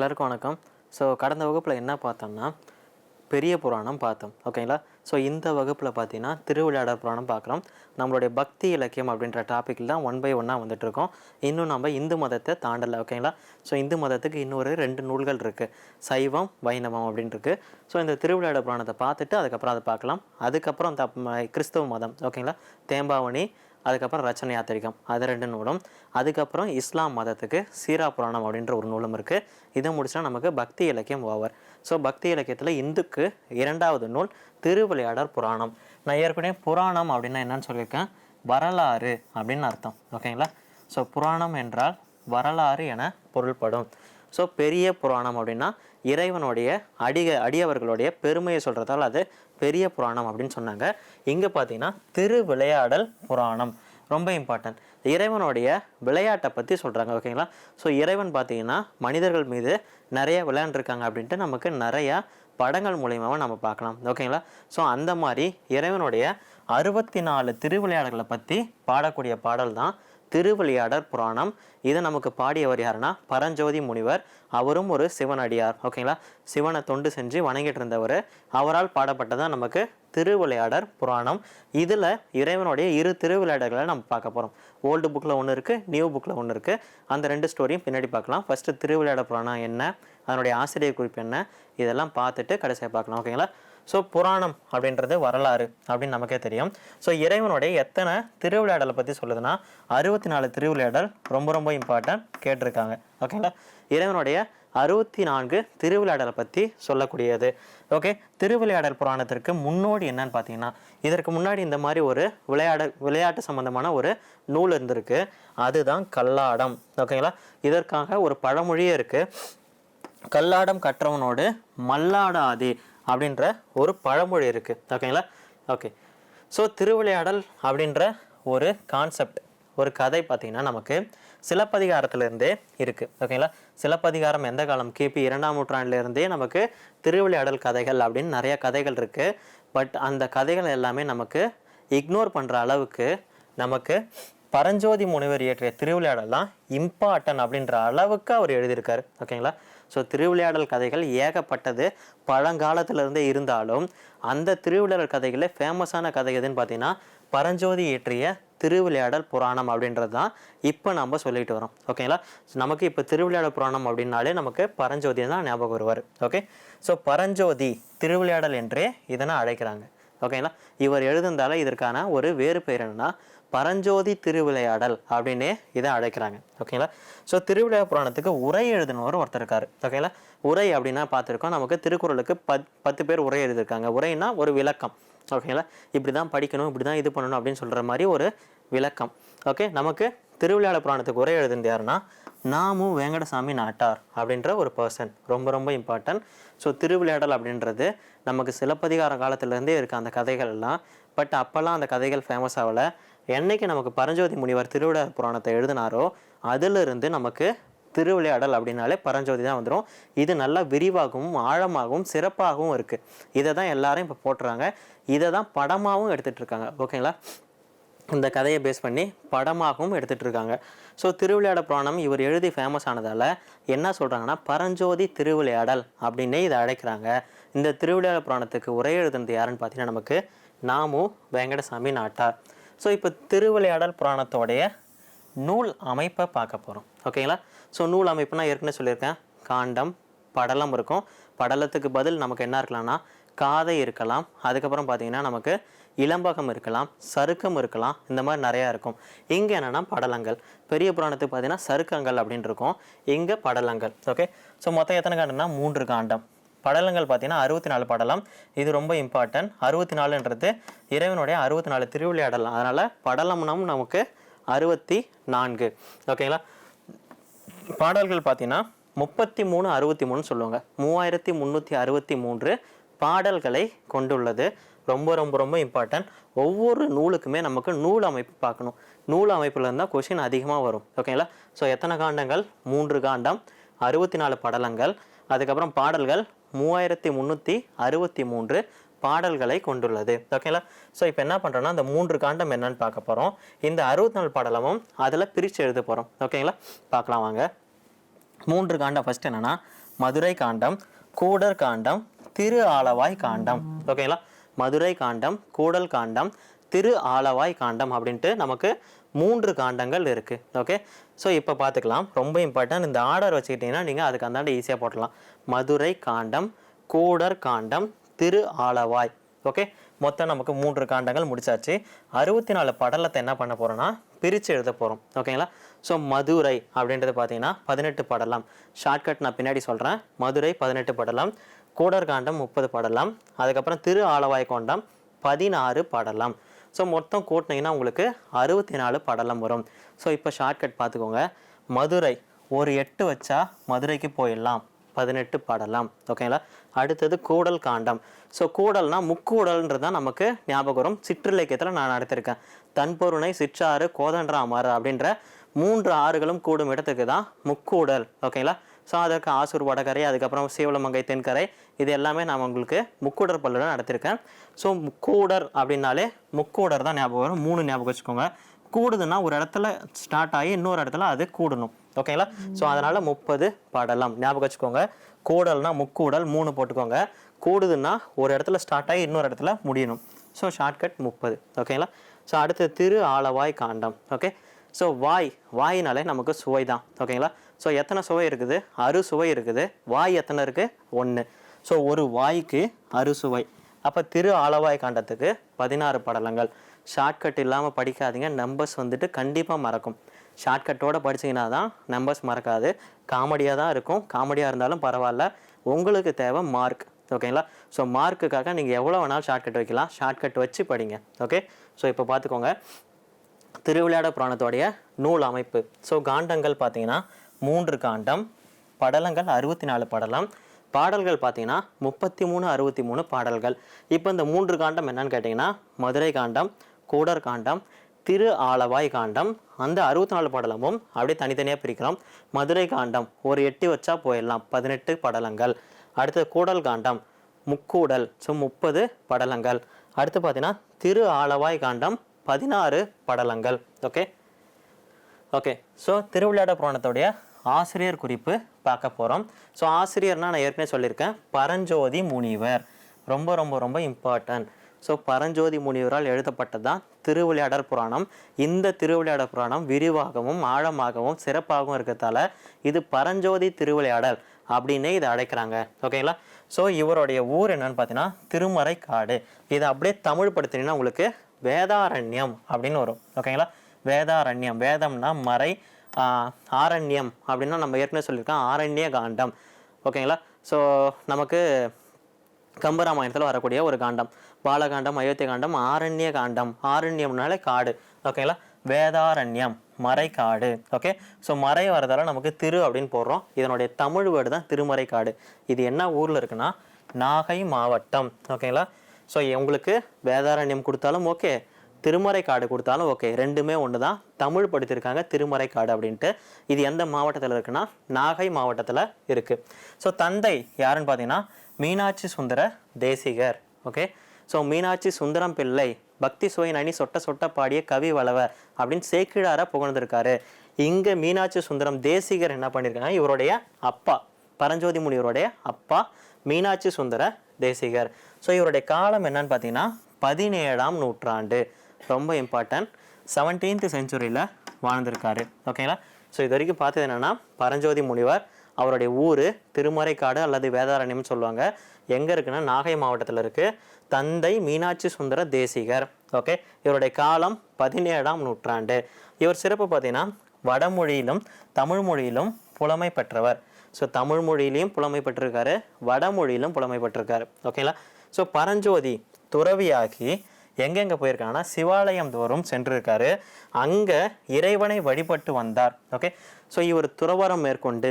எல்லாருக்கும் வணக்கம். ஸோ கடந்த வகுப்பில் என்ன பார்த்தோம்னா பெரிய புராணம் பார்த்தோம். ஓகேங்களா ஸோ இந்த வகுப்பில் பார்த்தீங்கன்னா திருவிளையாடல் புராணம் பார்க்குறோம். நம்மளுடைய பக்தி இலக்கியம் அப்படின்ற டாப்பிக்கில் தான் ஒன் பை ஒன்னாக வந்துட்டுருக்கோம். இன்னும் நம்ம இந்து மதத்தை தாண்டலை ஓகேங்களா ஸோ இந்து மதத்துக்கு இன்னொரு ரெண்டு நூல்கள் இருக்குது சைவம் வைணவம் அப்படின்னு ஸோ இந்த திருவிளையாடல் புராணத்தை பார்த்துட்டு அதுக்கப்புறம் அதை பார்க்கலாம். அதுக்கப்புறம் த கிறிஸ்தவ மதம் ஓகேங்களா தேம்பாவணி அதுக்கப்புறம் ரச்சனை யாத்திரிகம் அது ரெண்டு நூலும். அதுக்கப்புறம் இஸ்லாம் மதத்துக்கு சீரா புராணம் அப்படின்ற ஒரு நூலும் இருக்குது இதை முடிச்சுனா நமக்கு பக்தி இலக்கியம் ஓவர். ஸோ பக்தி இலக்கியத்தில் இந்துக்கு இரண்டாவது நூல் திருவிளையாடர் புராணம். நான் ஏற்கனவே புராணம் அப்படின்னா என்னன்னு சொல்லியிருக்கேன். வரலாறு அப்படின்னு அர்த்தம். ஓகேங்களா? ஸோ புராணம் என்றால் வரலாறு என பொருள்படும். ஸோ பெரிய புராணம் அப்படின்னா இறைவனுடைய அடிக அடியவர்களுடைய பெருமையை சொல்கிறதால அது பெரிய புராணம் அப்படின்னு சொன்னாங்க. இங்கே பார்த்தீங்கன்னா திருவிளையாடல் புராணம் ரொம்ப இம்பார்ட்டன்ட் இறைவனுடைய விளையாட்டை பற்றி சொல்கிறாங்க ஓகேங்களா ஸோ இறைவன் பார்த்தீங்கன்னா மனிதர்கள் மீது நிறைய விளையாண்டுருக்காங்க அப்படின்ட்டு நமக்கு நிறையா படங்கள் மூலியமாக நம்ம பார்க்கலாம் ஓகேங்களா ஸோ அந்த மாதிரி இறைவனுடைய அறுபத்தி நாலு திருவிளையாடல்களை பற்றி பாடக்கூடிய பாடல் தான் திருவிளையாடற் புராணம். இதை நமக்கு பாடியவர் யாருன்னா பரஞ்சோதி முனிவர். அவரும் ஒரு சிவனடியார். ஓகேங்களா? சிவனை தொண்டு செஞ்சு வணங்கிட்டு இருந்தவர் அவரால் பாடப்பட்டதான் நமக்கு திருவிளையாடர் புராணம். இதில் இறைவனுடைய இரு திருவிளையாடல்களை நம்ம பார்க்க போகிறோம் ஓல்டு புக்கில் ஒன்று இருக்குது நியூ புக்கில் ஒன்று இருக்குது அந்த ரெண்டு ஸ்டோரியும் பின்னாடி பார்க்கலாம். ஃபஸ்ட்டு திருவிளையாட புராணம் என்ன? அதனுடைய ஆசிரியர் குறிப்பு என்ன? இதெல்லாம் பார்த்துட்டு கடைசியாக பார்க்கலாம். ஓகேங்களா? ஸோ புராணம் அப்படின்றது வரலாறு அப்படின்னு நமக்கே தெரியும். ஸோ இறைவனுடைய எத்தனை திருவிளையாடலை பற்றி சொல்லுதுன்னா அறுபத்தி நாலு திருவிளையாடல் ரொம்ப ரொம்ப இம்பார்ட்டன்ட் கேட்டிருக்காங்க. ஓகேங்களா இறைவனுடைய அறுபத்தி நான்கு திருவிளையாடலை பற்றி சொல்லக்கூடியது. ஓகே திருவிளையாடல் புராணத்திற்கு முன்னோடி என்னன்னு பார்த்தீங்கன்னா இதற்கு முன்னாடி இந்த மாதிரி ஒரு விளையாட விளையாட்டு சம்மந்தமான ஒரு நூல் இருந்திருக்கு. அதுதான் கல்லாடம். ஓகேங்களா இதற்காக ஒரு பழமொழியே இருக்குது கல்லாடம் கற்றவனோடு மல்லாடாதே. அப்படின்ற ஒரு பழமொழி இருக்குது ஓகேங்களா ஓகே ஸோ திருவிளையாடல் அப்படின்ற ஒரு கான்செப்ட் ஒரு கதை பார்த்திங்கன்னா நமக்கு சிலப்பதிகாரத்திலிருந்தே இருக்குது ஓகேங்களா சிலப்பதிகாரம் எந்த காலம்? கிபி இரண்டாம் நூற்றாண்டிலிருந்தே நமக்கு திருவிளையாடல் கதைகள் அப்படின்னு நிறைய கதைகள் இருக்குது பட் அந்த கதைகள் எல்லாமே நமக்கு இக்னோர் பண்ணுற அளவுக்கு நமக்கு பரஞ்சோதி முனிவர் இயற்றிய திருவிளையாடல் தான் இம்பார்ட்டன் அப்படின்ற அளவுக்கு அவர் எழுதியிருக்காரு. ஓகேங்களா ஸோ திருவிளையாடல் கதைகள் ஏகப்பட்டது. பழங்காலத்திலிருந்தே இருந்தாலும் அந்த திருவிளையாடல் கதைகளே ஃபேமஸான கதை எதுன்னு பார்த்தீங்கன்னா பரஞ்சோதி இயற்றிய திருவிளையாடல் புராணம் அப்படின்றது தான் இப்போ நம்ம சொல்லிட்டு வரோம். ஓகேங்களா நமக்கு இப்போ திருவிளையாடல் புராணம் அப்படின்னாலே நமக்கு பரஞ்சோதி தான் ஞாபகம் வருவார். ஓகே ஸோ பரஞ்சோதி திருவிளையாடல் என்றே இதனை அழைக்கிறாங்க. ஓகேங்களா இவர் எழுதுந்தால இதற்கான ஒரு வேறு பெயர் என்னன்னா பரஞ்சோதி திருவிளையாடல் அப்படின்னே இதை அழைக்கிறாங்க. ஓகேங்களா ஸோ திருவிளையா புராணத்துக்கு உரை எழுதினவர் ஒருத்தர் இருக்காரு. ஓகேங்களா உரை அப்படின்னா பார்த்துருக்கோம். நமக்கு திருக்குறளுக்கு பத் பத்து பேர் உரை எழுதியிருக்காங்க. உரைனா ஒரு விளக்கம். ஓகேங்களா இப்படி தான் படிக்கணும் இப்படி தான் இது பண்ணணும் அப்படின்னு சொல்கிற மாதிரி ஒரு விளக்கம். ஓகே நமக்கு திருவிளையாட புராணத்துக்கு உரை எழுதுனது யாருன்னா நாமு வேங்கடசாமி நாட்டார் அப்படின்ற ஒரு பர்சன் ரொம்ப ரொம்ப இம்பார்ட்டன்ட் ஸோ திருவிளையாடல் அப்படின்றது நமக்கு சிலப்பதிகார காலத்துலேருந்தே இருக்க அந்த கதைகள் எல்லாம் பட் அப்போல்லாம் அந்த கதைகள் ஃபேமஸ் ஆகலை. என்றைக்கு நமக்கு பரஞ்சோதி முனிவர் திருவிளையாடல் புராணத்தை எழுதினாரோ அதிலிருந்து நமக்கு திருவிளையாடல் அப்படின்னாலே பரஞ்சோதி தான் வந்துடும் இது நல்லா விரிவாகவும் ஆழமாகவும் சிறப்பாகவும் இருக்குது இதை தான் எல்லாரும் இப்போ போட்டுறாங்க. இதை தான் படமாகவும் எடுத்துகிட்டு இருக்காங்க. ஓகேங்களா இந்த கதையை பேஸ் பண்ணி படமாகவும் எடுத்துகிட்டு இருக்காங்க. ஸோ திருவிளையாட புராணம் இவர் எழுதி ஃபேமஸ் ஆனதால் என்ன சொல்கிறாங்கன்னா பரஞ்சோதி திருவிளையாடல் அப்படின்னே இதை அழைக்கிறாங்க. இந்த திருவிளையாட புராணத்துக்கு உரை எழுதுனது யாருன்னு பார்த்தீங்கன்னா நமக்கு நாமு வெங்கடசாமி நாட்டார். ஸோ இப்போ திருவிளையாடல் புராணத்தோடைய நூல் அமைப்பை பார்க்க போகிறோம் ஓகேங்களா ஸோ நூல் அமைப்புனா ஏற்கனவே சொல்லியிருக்கேன். காண்டம் படலம் இருக்கும். படலத்துக்கு பதில் நமக்கு என்ன இருக்கலாம்னா காதை இருக்கலாம். அதுக்கப்புறம் பார்த்தீங்கன்னா நமக்கு இளம்பகம் இருக்கலாம் சருக்கம் இருக்கலாம். இந்த மாதிரி நிறையா இருக்கும். இங்கே என்னென்னா படலங்கள். பெரிய புராணத்துக்கு பார்த்தீங்கன்னா சருக்கங்கள் அப்படின்னு இருக்கும். இங்கே படலங்கள். ஓகே ஸோ மொத்தம் எத்தனை காண்டம்னா மூன்று காண்டம். படலங்கள் பார்த்தீங்கன்னா அறுபத்தி நாலு படலம். இது ரொம்ப இம்பார்ட்டன்ட் அறுபத்தி நாலுன்றது இறைவனுடைய அறுபத்தி நாலு திருவிளையாடலாம் அதனால் படலம்னும் நமக்கு அறுபத்தி நான்கு. ஓகேங்களா? பாடல்கள் பார்த்தீங்கன்னா முப்பத்தி மூணு அறுபத்தி மூணு சொல்லுவாங்க. மூவாயிரத்தி முந்நூற்றி அறுபத்தி மூன்று பாடல்களை கொண்டுள்ளது. ரொம்ப ரொம்ப ரொம்ப இம்பார்ட்டன்ட் ஒவ்வொரு நூலுக்குமே நமக்கு நூல் அமைப்பு பார்க்கணும். நூல் அமைப்பில் இருந்தால் கொஷின் அதிகமாக வரும். ஓகேங்களா? ஸோ எத்தனை காண்டங்கள்? மூன்று காண்டம் அறுபத்தி நாலு படலங்கள். அதுக்கப்புறம் பாடல்கள் மூவாயிரத்தி முந்நூற்றி அறுபத்தி மூன்று பாடல்களை கொண்டுள்ளது. ஓகேங்களா ஸோ இப்போ என்ன பண்ணுறோன்னா அந்த மூன்று காண்டம் என்னன்னு பார்க்க போகிறோம் இந்த அறுபத்தி நாலு பாடலமும் அதில் பிரித்து எழுத போகிறோம் ஓகேங்களா பார்க்கலாம் வாங்க. மூன்று காண்டம் ஃபஸ்ட் என்னென்னா மதுரை காண்டம் கூடர் காண்டம் திரு ஆலவாய் காண்டம். ஓகேங்களா மதுரை காண்டம் கூடல் காண்டம் திரு ஆலவாய் காண்டம் அப்படின்ட்டு நமக்கு மூன்று காண்டங்கள் இருக்குது ஓகே ஸோ இப்போ பார்த்துக்கலாம். ரொம்ப இம்பார்ட்டன்ட் இந்த ஆர்டர் வச்சுக்கிட்டிங்கன்னா நீங்கள் அதுக்கு அந்தாண்ட ஈஸியாக போட்டலாம் மதுரை காண்டம் கூடர் காண்டம் திரு ஆலவாய். ஓகே மொத்தம் நமக்கு மூன்று காண்டங்கள் முடிச்சாச்சு. அறுபத்தி நாலு படலத்தை என்ன பண்ண போகிறோன்னா பிரித்து எழுத போகிறோம் ஓகேங்களா ஸோ மதுரை அப்படின்றது பார்த்தீங்கன்னா பதினெட்டு படலம். ஷார்ட்கட் நான் பின்னாடி சொல்கிறேன் மதுரை பதினெட்டு படலம் கூடர் காண்டம் முப்பது படலம் அதுக்கப்புறம் திரு ஆலவாய் கொண்டம் பதினாறு படலம். ஸோ மொத்தம் கூட்டினீங்கன்னா உங்களுக்கு அறுபத்தி நாலு படலம் வரும். ஸோ இப்போ ஷார்ட்கட் பார்த்துக்கோங்க மதுரை ஒரு எட்டு வச்சா மதுரைக்கு போயிடலாம். பதினெட்டு பாடலாம். ஓகேங்களா அடுத்தது கூடல் காண்டம். ஸோ கூடல்னா முக்கூடல்ன்றது தான் நமக்கு ஞாபகம் வரும். சிற்றிலக்கியத்தில் நான் நடத்திருக்கேன். தன்பொருணை சிற்றாறு கோதண்டராமாறு அப்படின்ற மூன்று ஆறுகளும் கூடும் இடத்துக்கு தான் முக்கூடல் ஓகேங்களா ஸோ அதற்கு ஆசூர் வடகரை அதுக்கப்புறம் சீவலமங்கை தென்கரை இது எல்லாமே நான் உங்களுக்கு முக்கூடர் பள்ளியில் நடத்திருக்கேன். ஸோ முக்கூடர் அப்படின்னாலே முக்கூடர் தான் ஞாபகம் வரும். மூணு ஞாபகம் வச்சுக்கோங்க. கூடுதுன்னா ஒரு இடத்துல ஸ்டார்ட் ஆகி இன்னொரு இடத்துல அது கூடணும். ஓகேங்களா ஸோ அதனால் முப்பது படலம். ஞாபகம் வச்சுக்கோங்க. கூடல்னா முக்கூடல் மூணு போட்டுக்கோங்க. கூடுதுன்னா ஒரு இடத்துல ஸ்டார்ட் ஆகி இன்னொரு இடத்துல முடியணும். ஸோ ஷார்ட்கட் முப்பது. ஓகேங்களா ஸோ அடுத்து திரு ஆலவாய் காண்டம். ஓகே ஸோ வாய். வாயினாலே நமக்கு சுவை தான். ஓகேங்களா ஸோ எத்தனை சுவை இருக்குது? அறு சுவை இருக்குது. வாய் எத்தனை இருக்குது ஒன்று ஸோ ஒரு வாய்க்கு அறுசுவை அப்போ திரு ஆலவாய் காண்டத்துக்கு பதினாறு படலங்கள். ஷார்ட்கட் இல்லாமல் படிக்காதீங்க. நம்பர்ஸ் வந்துட்டு கண்டிப்பாக மறக்கும். ஷார்ட்கட்டோடு படிச்சீங்கன்னா தான் நம்பர்ஸ் மறக்காது. காமெடியாக தான் இருக்கும். காமெடியாக இருந்தாலும் பரவாயில்ல. உங்களுக்கு தேவை மார்க் ஓகேங்களா ஸோ மார்க்குக்காக நீங்கள் எவ்வளோ வேணாலும் ஷார்ட்கட் வைக்கலாம். ஷார்ட்கட் வச்சு படிங்க. ஓகே ஸோ இப்போ பார்த்துக்கோங்க திருவிளையாட புராணத்தோடைய நூல் அமைப்பு. ஸோ காண்டங்கள் பார்த்தீங்கன்னா மூன்று காண்டம். படலங்கள் அறுபத்தி நாலு படலம். பாடல்கள் பார்த்தீங்கன்னா முப்பத்தி மூணு அறுபத்தி மூணு பாடல்கள். இப்போ இந்த மூன்று காண்டம் என்னன்னு கேட்டிங்கன்னா மதுரை காண்டம் கூடர் காண்டம் திரு ஆலவாய் காண்டம் அந்த அறுபத்தி நாலு படலமும் அப்படியே தனித்தனியாக பிரிக்கிறோம் மதுரை காண்டம் ஒரு எட்டு வச்சா போயிடலாம் பதினெட்டு படலங்கள். அடுத்தது கூடல் காண்டம் முக்கூடல் ஸோ முப்பது படலங்கள். அடுத்து பார்த்தீங்கன்னா திரு ஆலவாய் காண்டம் பதினாறு படலங்கள். ஓகே ஓகே ஸோ திருவிளையாட புராணத்துடைய ஆசிரியர் குறிப்பு பார்க்க போகிறோம் ஸோ ஆசிரியர்னால் நான் ஏற்கனவே சொல்லியிருக்கேன் பரஞ்சோதி முனிவர். ரொம்ப ரொம்ப ரொம்ப இம்பார்ட்டன்ட் ஸோ பரஞ்சோதி முனிவரால் எழுதப்பட்டது தான் திருவிளையாடற் புராணம். இந்த திருவிளையாடல் புராணம் விரிவாகவும் ஆழமாகவும் சிறப்பாகவும் இருக்கிறதால இது பரஞ்சோதி திருவிளையாடல் அப்படின்னே இதை அழைக்கிறாங்க. ஓகேங்களா ஸோ இவருடைய ஊர் என்னன்னு பார்த்தீங்கன்னா திருமறை காடு இதை அப்படியே தமிழ் படுத்தினீங்கன்னா உங்களுக்கு வேதாரண்யம் அப்படின்னு வரும். ஓகேங்களா வேதாரண்யம். வேதம்னா மறை ஆரண்யம் அப்படின்னா நம்ம ஏற்கனவே சொல்லியிருக்கோம். ஆரண்ய காண்டம் ஓகேங்களா ஸோ நமக்கு கம்பராமாயணத்தில் வரக்கூடிய ஒரு காண்டம். பாலகாண்டம் அயோத்திய காண்டம் ஆரண்ய காண்டம் ஆரண்யம்னாலே காடு. ஓகேங்களா வேதாரண்யம் மறைக்காடு. ஓகே ஸோ மறை வரதால நமக்கு திரு அப்படின்னு போடுறோம். இதனுடைய தமிழ் வேர்டு தான் திருமறை காடு இது என்ன ஊரில் இருக்குன்னா நாகை மாவட்டம். ஓகேங்களா ஸோ உங்களுக்கு வேதாரண்யம் கொடுத்தாலும் ஓகே திருமறை காடு கொடுத்தாலும் ஓகே ரெண்டுமே ஒன்று தான் தமிழ் படுத்திருக்காங்க திருமறை காடு அப்படின்ட்டு. இது எந்த மாவட்டத்தில் இருக்குன்னா நாகை மாவட்டத்தில் இருக்குது ஸோ தந்தை யாருன்னு பார்த்தீங்கன்னா மீனாட்சி சுந்தர தேசிகர் ஓகே ஸோ மீனாட்சி சுந்தரம் பிள்ளை பக்தி சுவை அணி சொட்ட சொட்ட பாடிய கவி வளவர் அப்படின்னு சேக்கிழார புகழ்ந்திருக்காரு. இங்கே மீனாட்சி சுந்தரம் தேசிகர் என்ன பண்ணியிருக்காங்க இவருடைய அப்பா பரஞ்சோதி முனிவருடைய அப்பா மீனாட்சி சுந்தர தேசிகர். ஸோ இவருடைய காலம் என்னன்னு பார்த்தீங்கன்னா பதினேழாம் நூற்றாண்டு. ரொம்ப இம்பார்ட்டன்ட் செவன்டீன்த் செஞ்சுரியில் வாழ்ந்திருக்காரு. ஓகேங்களா ஸோ இது வரைக்கும் பார்த்தது என்னென்னா பரஞ்சோதி முனிவர் அவருடைய ஊர் திருமறைக்காடு அல்லது வேதாரண்யம்னு சொல்லுவாங்க. எங்கே இருக்குன்னா நாகை மாவட்டத்தில் இருக்குது தந்தை மீனாட்சி சுந்தர தேசிகர். ஓகே? இவருடைய காலம் பதினேழாம் நூற்றாண்டு. இவர் சிறப்பு பார்த்தீங்கன்னா வடமொழியிலும் தமிழ் மொழியிலும் புலமை பெற்றவர். ஸோ தமிழ் மொழியிலையும் புலமை பெற்றிருக்காரு. வடமொழியிலும் புலமை பெற்றிருக்காரு. ஓகேங்களா ஸோ பரஞ்சோதி துறவியாகி எங்கெங்கே போயிருக்காங்கன்னா சிவாலயம் தோறும் சென்றிருக்காரு. அங்கே இறைவனை வழிபட்டு வந்தார். ஓகே ஸோ இவர் துறவரம் மேற்கொண்டு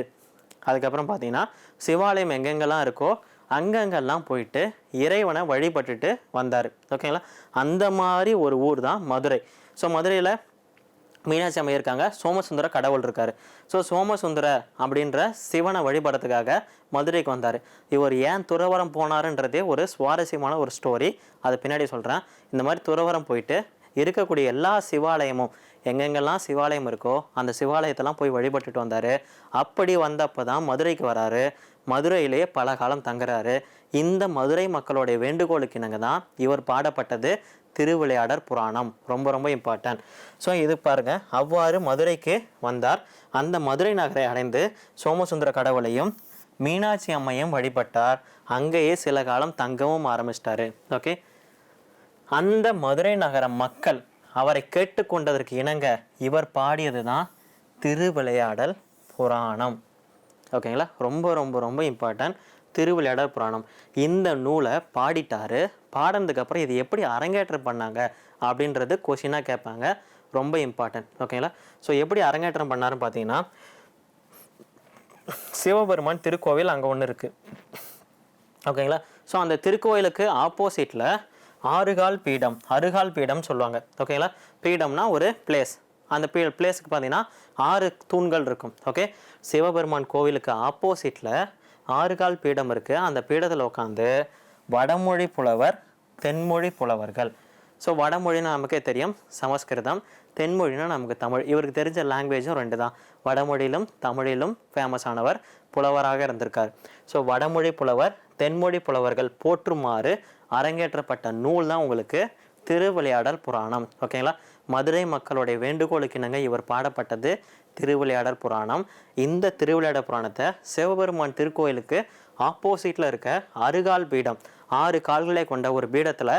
அதுக்கப்புறம் பார்த்தீங்கன்னா சிவாலயம் எங்கெங்கெல்லாம் இருக்கோ அங்கங்கெல்லாம் போயிட்டு இறைவனை வழிபட்டுட்டு வந்தார். ஓகேங்களா அந்த மாதிரி ஒரு ஊர் தான் மதுரை. ஸோ மதுரையில் மீனாட்சி அம்மை இருக்காங்க. சோமசுந்தர கடவுள் இருக்கார். ஸோ சோமசுந்தர அப்படின்ற சிவனை வழிபடுறதுக்காக மதுரைக்கு வந்தார். இவர் ஏன் துறவரம் போனாருன்றதே ஒரு சுவாரஸ்யமான ஒரு ஸ்டோரி அதை பின்னாடி சொல்கிறேன் இந்த மாதிரி துறவரம் போயிட்டு இருக்கக்கூடிய எல்லா சிவாலயமும் எங்கெங்கெல்லாம் சிவாலயம் இருக்கோ அந்த சிவாலயத்தெல்லாம் போய் வழிபட்டுட்டு வந்தார். அப்படி வந்தப்போ தான் மதுரைக்கு வராரு. மதுரையிலேயே பல காலம் தங்குறாரு. இந்த மதுரை மக்களுடைய வேண்டுகோளுக்கு இணங்க தான் இவர் பாடப்பட்டது திருவிளையாடர் புராணம். ரொம்ப ரொம்ப இம்பார்ட்டன்ட் ஸோ இது பாருங்க. அவ்வாறு மதுரைக்கு வந்தார். அந்த மதுரை நகரை அடைந்து சோமசுந்தர கடவுளையும் மீனாட்சி அம்மையும் வழிபட்டார். அங்கேயே சில காலம் தங்கவும் ஆரம்பிச்சிட்டாரு. ஓகே அந்த மதுரை நகர மக்கள் அவரை கேட்டுக்கொண்டதற்கு இணங்க இவர் பாடியது தான் திருவிளையாடல் புராணம். ஓகேங்களா? ரொம்ப ரொம்ப ரொம்ப இம்பார்ட்டன்ட் திருவிளையாடல் புராணம். இந்த நூலை பாடிட்டாரு. பாடினதுக்கப்புறம் இது எப்படி அரங்கேற்றம் பண்ணாங்க அப்படின்றது கொஷினாக கேட்பாங்க. ரொம்ப இம்பார்ட்டன்ட் ஓகேங்களா? ஸோ எப்படி அரங்கேற்றம் பண்ணாருன்னு பார்த்தீங்கன்னா சிவபெருமான் திருக்கோவில் அங்கே ஒன்று இருக்குது ஓகேங்களா? ஸோ அந்த திருக்கோயிலுக்கு ஆப்போசிட்டில் ஆறுகால் பீடம் அருகால் பீடம் சொல்லுவாங்க. ஓகேங்களா பீடம்னா ஒரு பிளேஸ் அந்த பீ பிளேஸுக்கு பார்த்தீங்கன்னா ஆறு தூண்கள் இருக்கும். ஓகே சிவபெருமான் கோவிலுக்கு ஆப்போசிட்டில் ஆறுகால் பீடம் இருக்குது அந்த பீடத்தில் உட்காந்து வடமொழி புலவர் தென்மொழி புலவர்கள். ஸோ வடமொழினா நமக்கே தெரியும். சமஸ்கிருதம் தென்மொழினா நமக்கு தமிழ். இவருக்கு தெரிஞ்ச லாங்குவேஜும் ரெண்டு தான். வடமொழியிலும் தமிழிலும் ஃபேமஸ் ஆனவர் புலவராக இருந்திருக்கார். ஸோ வடமொழி புலவர் தென்மொழி புலவர்கள் போற்றுமாறு அரங்கேற்றப்பட்ட நூல் தான் உங்களுக்கு திருவிளையாடல் புராணம். ஓகேங்களா மதுரை மக்களுடைய வேண்டுகோளுக்கு இணங்க இவர் பாடப்பட்டது திருவிளையாடல் புராணம். இந்த திருவிளையாடல் புராணத்தை சிவபெருமான் திருக்கோயிலுக்கு ஆப்போசிட்டில் இருக்க அருகால் பீடம் ஆறு கால்களை கொண்ட ஒரு பீடத்தில்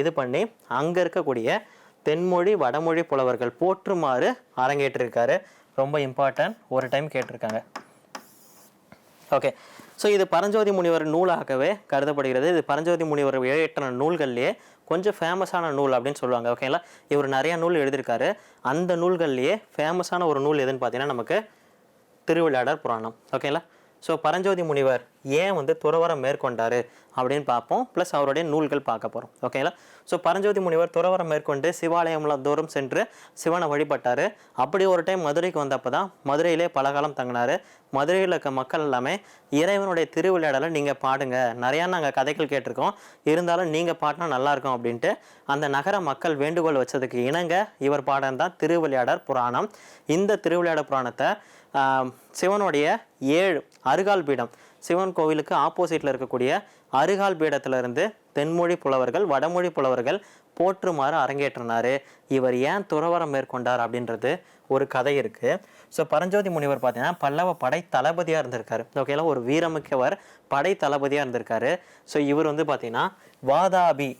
இது பண்ணி அங்கே இருக்கக்கூடிய தென்மொழி வடமொழி புலவர்கள் போற்றுமாறு அரங்கேற்றிருக்காரு. ரொம்ப இம்பார்ட்டன்ட் ஒரு டைம் கேட்டிருக்காங்க. ஓகே ஸோ இது பரஞ்சோதி முனிவர் நூலாகவே கருதப்படுகிறது. இது பரஞ்சோதி முனிவர் வெளியிட்ட நூல்கள்லேயே கொஞ்சம் ஃபேமஸான நூல் அப்படின்னு சொல்லுவாங்க. ஓகேங்களா இவர் நிறையா நூல் எழுதியிருக்காரு. அந்த நூல்கள்லேயே ஃபேமஸான ஒரு நூல் எதுன்னு பார்த்தீங்கன்னா நமக்கு திருவிளையாடர் புராணம். ஓகேங்களா ஸோ பரஞ்சோதி முனிவர் ஏன் வந்து துறவரம் மேற்கொண்டார் அப்படின்னு பார்ப்போம். ப்ளஸ் அவருடைய நூல்கள் பார்க்க போகிறோம் ஓகேங்களா ஸோ பரஞ்சோதி முனிவர் துறவரம் மேற்கொண்டு சிவாலயம்லாம் தூரம் சென்று சிவனை வழிபட்டார். அப்படி ஒரு டைம் மதுரைக்கு வந்தப்போ தான் மதுரையிலே பலகாலம் தங்கினார். மதுரையில் இருக்க மக்கள் எல்லாமே இறைவனுடைய திருவிளையாடலை நீங்கள் பாடுங்க. நிறையா நாங்கள் கதைகள் கேட்டிருக்கோம். இருந்தாலும் நீங்கள் பாடினா நல்லாயிருக்கும் அப்படின்ட்டு அந்த நகர மக்கள் வேண்டுகோள் வச்சதுக்கு இணங்க இவர் பாடம் தான் திருவிளையாடற் புராணம். இந்த திருவிளையாட புராணத்தை சிவனுடைய ஏழு அருகால் பீடம். சிவன் கோவிலுக்கு ஆப்போசிட்டில் இருக்கக்கூடிய அருகால் பீடத்திலிருந்து தென்மொழி புலவர்கள் வடமொழி புலவர்கள் போற்றுமாறு அரங்கேற்றினார். இவர் ஏன் துறவரம் மேற்கொண்டார் அப்படின்றது ஒரு கதை இருக்குது ஸோ பரஞ்சோதி முனிவர் பார்த்தீங்கன்னா பல்லவ படை தளபதியாக இருந்திருக்காரு ஓகேங்களா ஒரு வீரமிக்கவர் படை தளபதியாக இருந்திருக்காரு. ஸோ இவர் வந்து பார்த்தீங்கன்னா வாதாபி.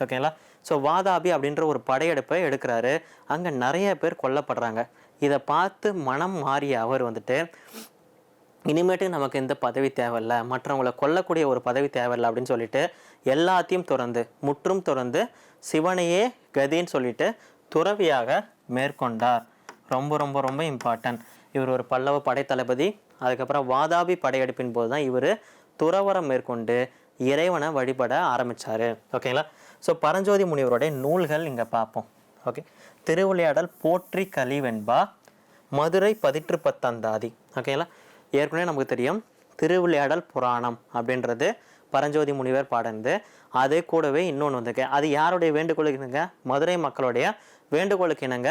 ஓகேங்களா ஸோ வாதாபி அப்படின்ற ஒரு படையெடுப்பை எடுக்கிறாரு. அங்கே நிறைய பேர் கொல்லப்படுறாங்க. இதை பார்த்து மனம் மாறிய அவர் வந்துட்டு இனிமேட்டு நமக்கு இந்த பதவி தேவையில்ல மற்றவங்களை கொல்லக்கூடிய ஒரு பதவி தேவையில்லை அப்படின்னு சொல்லிட்டு எல்லாத்தையும் துறந்து முற்றும் துறந்து சிவனையே கதின்னு சொல்லிட்டு துறவியாக மேற்கொண்டார். ரொம்ப ரொம்ப ரொம்ப இம்பார்ட்டன்ட் இவர் ஒரு பல்லவ படைத்தளபதி. அதுக்கப்புறம் வாதாபி படையெடுப்பின் போது தான் இவர் துறவரம் மேற்கொண்டு இறைவனை வழிபட ஆரம்பித்தார் ஓகேங்களா ஸோ பரஞ்சோதி முனிவருடைய நூல்கள் இங்கே பார்ப்போம். ஓகே திருவிளையாடல் போற்றி கலிவெண்பா மதுரை பதிற்று பத்தந்தாதி ஓகேங்களா ஏற்கனவே நமக்கு தெரியும் திருவிளையாடல் புராணம் அப்படின்றது பரஞ்சோதி முனிவர் பாடந்து அதே கூடவே இன்னொன்று வந்திருக்கு. அது யாருடைய வேண்டுகோளுக்கு இணங்க? மதுரை மக்களுடைய வேண்டுகோளுக்கு இணங்க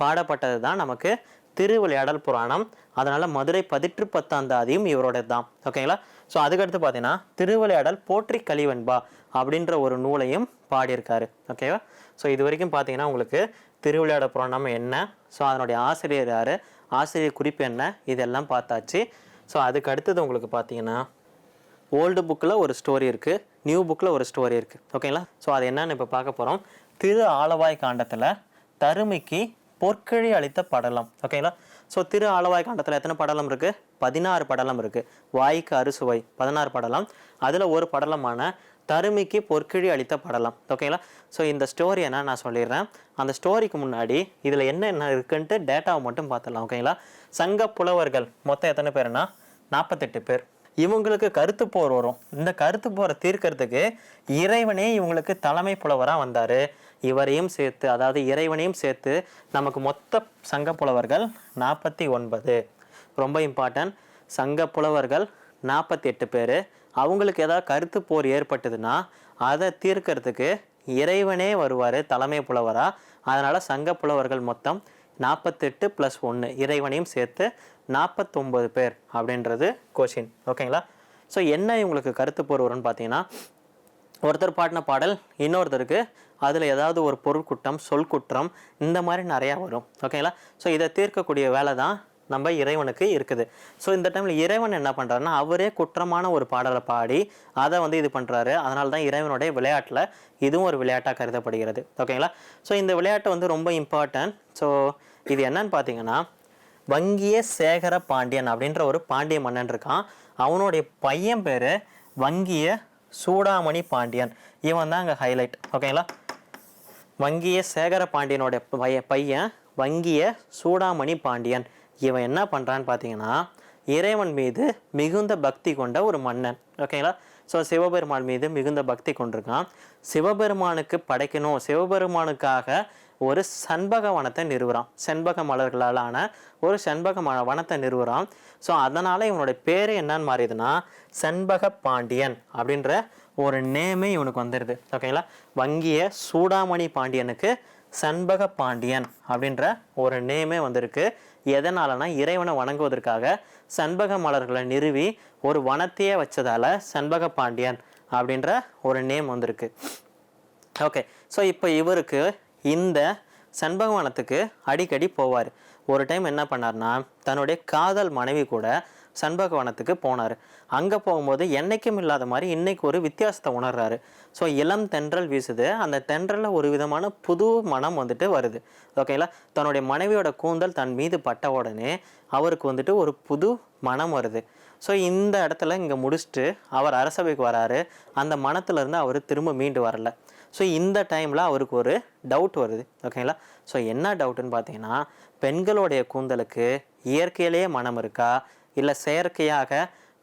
பாடப்பட்டது தான் நமக்கு திருவிளையாடல் புராணம். அதனால் மதுரை பதிற்று பத்தாந்தாதியும் இவரோட தான். ஓகேங்களா ஸோ அதுக்கடுத்து பார்த்தீங்கன்னா திருவிளையாடல் போற்றி கலிவெண்பா அப்படின்ற ஒரு நூலையும் பாடியிருக்காரு. ஓகேவா ஸோ இது வரைக்கும் பார்த்தீங்கன்னா உங்களுக்கு திருவிளையாட புராணம் என்ன? ஸோ அதனுடைய ஆசிரியர் யார்? ஆசிரியர் குறிப்பு என்ன? இதெல்லாம் பார்த்தாச்சு. ஸோ அதுக்கு அடுத்தது உங்களுக்கு பார்த்தீங்கன்னா ஓல்டு புக்கில் ஒரு ஸ்டோரி இருக்குது நியூ புக்கில் ஒரு ஸ்டோரி இருக்குது ஓகேங்களா ஸோ அது என்னன்னு இப்போ பார்க்க போகிறோம் திரு ஆலவாய் காண்டத்தில் தருமிக்கு பொற்கிழி அளித்த படலம். ஓகேங்களா ஸோ திரு ஆலவாய் காண்டத்தில் எத்தனை படலம் இருக்குது பதினாறு படலம் இருக்குது வாய்க்கு அறுசுவை பதினாறு படலம். அதில் ஒரு படலமான தருமிக்கு பொற்கிழி அளித்த படலாம். ஓகேங்களா ஸோ இந்த ஸ்டோரி என்ன நான் சொல்லிடுறேன். அந்த ஸ்டோரிக்கு முன்னாடி இதில் என்ன என்ன இருக்குன்ட்டு டேட்டாவை மட்டும் பார்த்துடலாம் ஓகேங்களா சங்க புலவர்கள் மொத்தம் எத்தனை பேர்னா நாற்பத்தெட்டு பேர். இவங்களுக்கு கருத்து போர் வரும். இந்த கருத்து போரை தீர்க்கறதுக்கு இறைவனே இவங்களுக்கு தலைமை புலவராக வந்தார். இவரையும் சேர்த்து அதாவது இறைவனையும் சேர்த்து நமக்கு மொத்த சங்க புலவர்கள் நாற்பத்தி ஒன்பது. ரொம்ப இம்பார்ட்டன்ட் சங்க புலவர்கள் நாற்பத்தி எட்டு பேர். அவங்களுக்கு ஏதாவது கருத்து போர் ஏற்பட்டதுன்னா அதை தீர்க்கறதுக்கு இறைவனே வருவார் தலைமை புலவராக அதனால் சங்க புலவர்கள் மொத்தம் நாற்பத்தெட்டு ப்ளஸ் ஒன்று இறைவனையும் சேர்த்து நாற்பத்தொம்பது பேர் அப்படின்றது கொஷின் ஓகேங்களா ஸோ என்ன இவங்களுக்கு கருத்து போர் வரும்னு பார்த்தீங்கன்னா ஒருத்தர் பாடின பாடல் இன்னொருத்தருக்கு அதில் ஏதாவது ஒரு பொருட்குற்றம் சொல் குற்றம் இந்த மாதிரி நிறையா வரும். ஓகேங்களா ஸோ இதை தீர்க்கக்கூடிய வேலை தான் நம்ம இறைவனுக்கு இருக்குது. ஸோ இந்த டைமில் இறைவன் என்ன பண்ணுறாருன்னா அவரே குற்றமான ஒரு பாடலை பாடி அதை வந்து இது பண்ணுறாரு அதனால தான் இறைவனுடைய விளையாட்டில் இதுவும் ஒரு விளையாட்டாக கருதப்படுகிறது. ஓகேங்களா ஸோ இந்த விளையாட்டு வந்து ரொம்ப இம்பார்ட்டன்ட் ஸோ இது என்னன்னு பார்த்தீங்கன்னா வங்கிய சேகர பாண்டியன் அப்படின்ற ஒரு பாண்டிய மன்னன் இருக்கான். அவனுடைய பையன் பேர் வங்கிய சூடாமணி பாண்டியன். இவன் தான் அங்கே ஹைலைட் ஓகேங்களா வங்கிய சேகர பாண்டியனோட பைய பையன் வங்கிய சூடாமணி பாண்டியன். இவன் என்ன பண்ணுறான்னு பார்த்தீங்கன்னா இறைவன் மீது மிகுந்த பக்தி கொண்ட ஒரு மன்னன். ஓகேங்களா ஸோ சிவபெருமான் மீது மிகுந்த பக்தி கொண்டிருக்கான். சிவபெருமானுக்கு படைக்கணும். சிவபெருமானுக்காக ஒரு செண்பக வனத்தை நிறுவுறான். செண்பக மலர்களாலான ஒரு செண்பக ம வனத்தை நிறுவுறான். ஸோ அதனால் இவனுடைய பேர் என்னன்னு மாறிதுன்னா செண்பக பாண்டியன் அப்படின்ற ஒரு நேமே இவனுக்கு வந்துடுது. ஓகேங்களா வங்கிய சூடாமணி பாண்டியனுக்கு செண்பக பாண்டியன் அப்படின்ற ஒரு நேமே வந்திருக்கு. எதனாலனா இறைவனை வணங்குவதற்காக சண்பக மலர்களை நிறுவி ஒரு வனத்தையே வச்சதால சண்பக பாண்டியன் அப்படின்ற ஒரு நேம் வந்திருக்கு. ஓகே ஸோ இப்போ இவருக்கு இந்த சண்பகவனத்துக்கு அடிக்கடி போவார். ஒரு டைம் என்ன பண்ணார்னா தன்னுடைய காதல் மனைவி கூட சண்பகவனத்துக்கு போனார். அங்கே போகும்போது என்றைக்கும் இல்லாத மாதிரி இன்றைக்கு ஒரு வித்தியாசத்தை உணர்றாரு. ஸோ இளம் தென்றல் வீசுது. அந்த தென்றலில் ஒரு விதமான புது மனம் வந்துட்டு வருது. ஓகேங்களா தன்னுடைய மனைவியோட கூந்தல் தன் மீது பட்ட உடனே அவருக்கு வந்துட்டு ஒரு புது மனம் வருது. ஸோ இந்த இடத்துல இங்கே முடிச்சுட்டு அவர் அரசவைக்கு வராரு. அந்த மனத்துலேருந்து அவர் திரும்ப மீண்டு வரல. ஸோ இந்த டைமில் அவருக்கு ஒரு டவுட் வருது. ஓகேங்களா ஸோ என்ன டவுட்டுன்னு பார்த்தீங்கன்னா பெண்களுடைய கூந்தலுக்கு இயற்கையிலேயே மனம் இருக்கா? இல்லை செயற்கையாக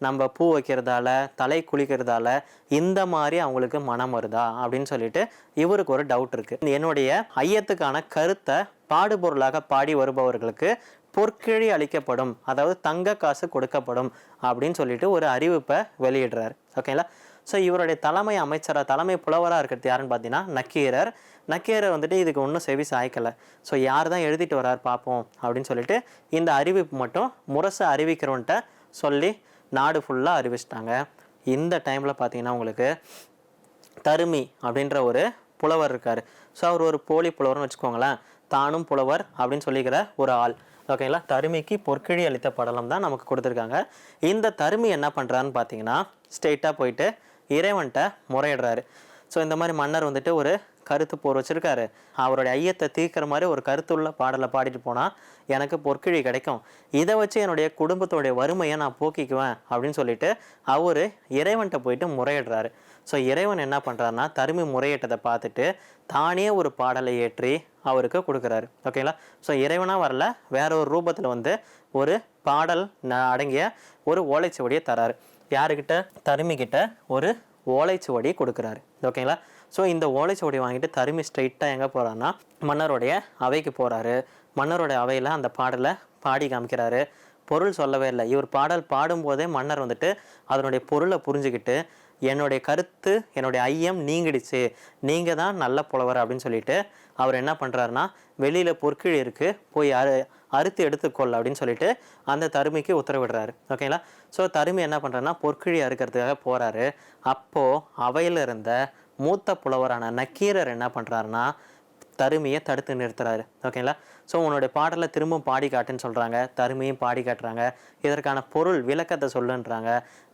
நம்ம பூ வைக்கிறதால தலை குளிக்கிறதால இந்த மாதிரி அவங்களுக்கு மனம் வருதா அப்படின்னு சொல்லிட்டு இவருக்கு ஒரு டவுட் இருக்கு. என்னுடைய ஐயத்துக்கான கருத்தை பாடுபொருளாக பாடி வருபவர்களுக்கு பொற்கிழி அளிக்கப்படும் அதாவது தங்க காசு கொடுக்கப்படும் அப்படின்னு சொல்லிட்டு ஒரு அறிவிப்பை வெளியிடுறாரு. ஓகேங்களா ஸோ இவருடைய தலைமை அமைச்சராக தலைமை புலவராக இருக்கிறது யாருன்னு பார்த்தீங்கன்னா நக்கீரர். நக்கீரர் வந்துட்டு இதுக்கு ஒன்றும் செவி சாய்க்கலை. ஸோ யார் தான் எழுதிட்டு வரார் பார்ப்போம் அப்படின்னு சொல்லிட்டு இந்த அறிவிப்பு மட்டும் முரசு அறிவிக்கிறோன்ட்ட சொல்லி நாடு ஃபுல்லாக அறிவிச்சிட்டாங்க. இந்த டைமில் பார்த்தீங்கன்னா உங்களுக்கு தருமி அப்படின்ற ஒரு புலவர் இருக்கார். ஸோ அவர் ஒரு போலி புலவர்னு வச்சுக்கோங்களேன். தானும் புலவர் அப்படின்னு சொல்லிக்கிற ஒரு ஆள். ஓகேங்களா தருமிக்கு பொற்கிழி அளித்த படலம் தான் நமக்கு கொடுத்துருக்காங்க. இந்த தருமி என்ன பண்ணுறான்னு பார்த்தீங்கன்னா ஸ்ட்ரெயிட்டாக போயிட்டு இறைவன்கிட்ட முறையிடுறாரு. ஸோ இந்த மாதிரி மன்னர் வந்துட்டு ஒரு கருத்து போர் வச்சுருக்காரு. அவருடைய ஐயத்தை தீர்க்கிற மாதிரி ஒரு கருத்துள்ள பாடலை பாடிட்டு போனால் எனக்கு பொற்கிழி கிடைக்கும். இதை வச்சு என்னுடைய குடும்பத்தோடைய வறுமையை நான் போக்கிக்குவேன் அப்படின்னு சொல்லிட்டு அவர் இறைவன்கிட்ட போயிட்டு முறையிடுறாரு. ஸோ இறைவன் என்ன பண்ணுறாருன்னா தருமி முறையிட்டதை பார்த்துட்டு தானே ஒரு பாடலை ஏற்றி அவருக்கு கொடுக்குறாரு. ஓகேங்களா ஸோ இறைவனாக வரல வேற ஒரு ரூபத்தில் வந்து ஒரு பாடல் அடங்கிய ஒரு ஓலைச்சுவடியை தராரு. யாருக்கிட்ட? தருமிக்கிட்ட ஒரு ஓலைச்சுவடி கொடுக்குறாரு. ஓகேங்களா ஸோ இந்த ஓலைச்சுவடி வாங்கிட்டு தருமி ஸ்ட்ரைட்டாக எங்கே போகிறாருன்னா மன்னருடைய அவைக்கு போகிறாரு மன்னருடைய அவையில் அந்த பாடலை பாடி காமிக்கிறாரு. பொருள் சொல்லவே இல்லை. இவர் பாடல் பாடும்போதே மன்னர் வந்துட்டு அதனுடைய பொருளை புரிஞ்சுக்கிட்டு என்னுடைய கருத்து என்னுடைய ஐயம் நீங்கிடுச்சு. நீங்கள் தான் நல்ல புலவர் அப்படின்னு சொல்லிட்டு அவர் என்ன பண்ணுறாருன்னா வெளியில் பொற்கிழி இருக்குது போய் அறு அறுத்து எடுத்துக்கொள் அப்படின்னு சொல்லிட்டு அந்த தருமிக்கு உத்தரவிடுறாரு. ஓகேங்களா ஸோ தருமி என்ன பண்ணுறாருன்னா பொற்கிழி அறுக்கிறதுக்காக போகிறாரு அப்போது அவையில் இருந்த மூத்த புலவரான நக்கீரர் என்ன பண்ணுறாருன்னா தருமையை தடுத்து நிறுத்துறாரு. ஓகேங்களா ஸோ உன்னோட பாடலை திரும்பவும் பாடி காட்டுன்னு சொல்கிறாங்க தருமையும் பாடி காட்டுறாங்க. இதற்கான பொருள் விளக்கத்தை சொல்லுன்றாங்க.